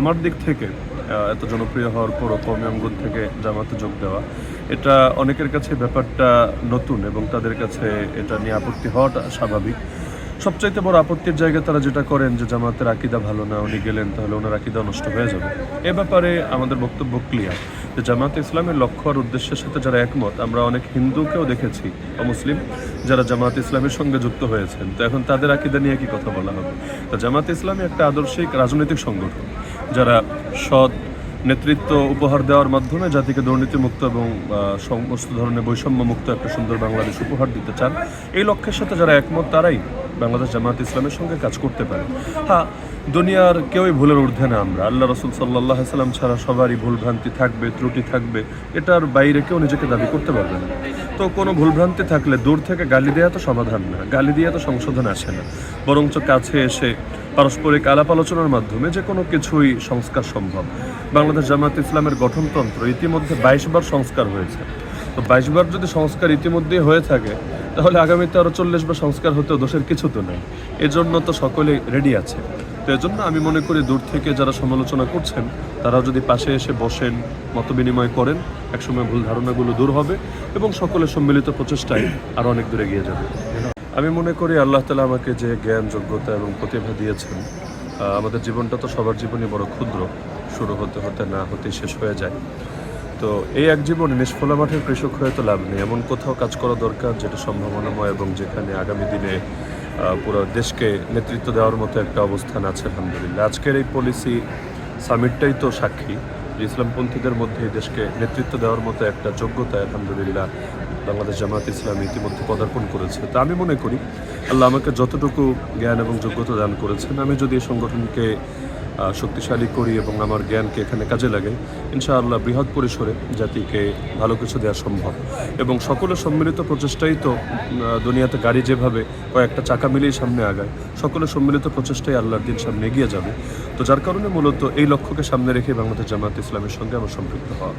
আমার দিক থেকে এত জনপ্রিয় হওয়ার পরও কমে থেকে জামাতে যোগ দেওয়া, এটা অনেকের কাছে ব্যাপারটা নতুন এবং তাদের কাছে এটা নিয়ে আপত্তি হওয়াটা স্বাভাবিক। সবচাইতে বড় আপত্তির জায়গায় তারা যেটা করেন যে জামাতের আকিদা ভালো না, উনি গেলেন, তাহলে ওনার আকিদা নষ্ট হয়ে যাবে। এ ব্যাপারে আমাদের বক্তব্য ক্লিয়ার যে জামাতে ইসলামের লক্ষ্য আর উদ্দেশ্যের সাথে যারা একমত, আমরা অনেক হিন্দুকেও দেখেছি মুসলিম যারা জামাত ইসলামের সঙ্গে যুক্ত হয়েছেন। তো এখন তাদের আকিদা নিয়ে কি কথা বলা হবে? তো জামাত ইসলামী একটা আদর্শিক রাজনৈতিক সংগঠন। যারা সৎ নেতৃত্ব উপহার দেওয়ার মাধ্যমে জাতিকে দুর্নীতিমুক্ত এবং সমস্ত ধরনের বৈষম্যমুক্ত একটা সুন্দর বাংলাদেশ উপহার দিতে চান, এই লক্ষ্যের সাথে যারা একমত, তারাই বাংলাদেশ জামাত ইসলামের সঙ্গে কাজ করতে পারে। হ্যাঁ দুনিয়ার কেউই ভুলের ঊর্ধ্বে না আমরা। আল্লাহ রসুল সাল্লাহ সাল্লাম ছাড়া সবারই ভুলভ্রান্তি থাকবে, ত্রুটি থাকবে, এটার বাইরে কেউ নিজেকে দাবি করতে পারবে না। তো কোনো ভুলভ্রান্তি থাকলে দূর থেকে গালি দেওয়া তো সমাধান না, গালি দিয়ে তো সংশোধন আসে না। বরঞ্চ কাছে এসে পারস্পরিক আলাপ আলোচনার মাধ্যমে যে কোনো কিছুই সংস্কার সম্ভব। বাংলাদেশ জামাত ইসলামের গঠনতন্ত্র ইতিমধ্যে বাইশ বার সংস্কার হয়েছে। তো বাইশ বার যদি সংস্কার ইতিমধ্যেই হয়ে থাকে, তাহলে আগামীতে আরও চল্লিশ বার সংস্কার হতেও দোষের কিছু তো নেই। এজন্য তো সকলেই রেডি আছে। তো এজন্য আমি মনে করি দূর থেকে যারা সমালোচনা করছেন তারা যদি পাশে এসে বসেন, মত বিনিময় করেন, একসময় ভুল ধারণাগুলো দূর হবে এবং সকলের সম্মিলিত প্রচেষ্টায় আরও অনেক দূরে এগিয়ে যাবে। আমি মনে করি আল্লাহ তালা আমাকে যে জ্ঞান, যোগ্যতা এবং প্রতিভা দিয়েছেন আমাদের জীবনটা তো সবার জীবনই বড় ক্ষুদ্র, শুরু হতে হতে না হতেই শেষ হয়ে যায়। তো এই এক জীবনে নিষ্ফলা মাঠের কৃষক হয়ে তো লাভ নেই। এমন কোথাও কাজ করা দরকার যেটা সম্ভাবনাময় এবং যেখানে আগামী দিনে পুরো দেশকে নেতৃত্ব দেওয়ার মতো একটা অবস্থান আছে, আলহামদুলিল্লাহ। আজকের এই পলিসি সামিটটাই তো সাক্ষী। ইসলামপন্থীদের মধ্যে দেশকে নেতৃত্ব দেওয়ার মতো একটা যোগ্যতা আলহামদুলিল্লাহ বাংলাদেশ জামাত ইসলাম ইতিমধ্যে পদার্পণ করেছে। তা আমি মনে করি, আল্লাহ আমাকে যতটুকু জ্ঞান এবং যোগ্যতা দান করেছেন, আমি যদি এই সংগঠনকে শক্তিশালী করি এবং আমার জ্ঞানকে এখানে কাজে লাগাই ইনশাআল্লাহ বৃহৎ পরিসরে জাতিকে ভালো কিছু দেওয়া সম্ভব। এবং সকলের সম্মিলিত প্রচেষ্টাই তো দুনিয়াতে গাড়ি যেভাবে কয়েকটা চাকা মিলেই সামনে আগায়, সকলের সম্মিলিত প্রচেষ্টাই আল্লাহর দিন সামনে এগিয়ে যাবে। তো যার কারণে মূলত এই লক্ষ্যকে সামনে রেখে বাংলাদেশ জামাত ইসলামের সঙ্গে আমার সম্পৃক্ত হওয়া।